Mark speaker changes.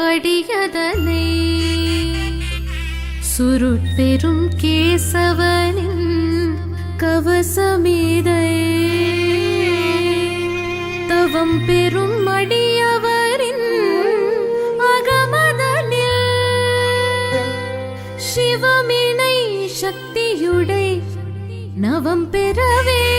Speaker 1: அடியதனை. சுருட்பெரும் கேசவனின் கவசமீதை. தவம் பெரும் அடியவரின் அகமதனில் சிவமினை சக்தியுடை நவம் பெறவே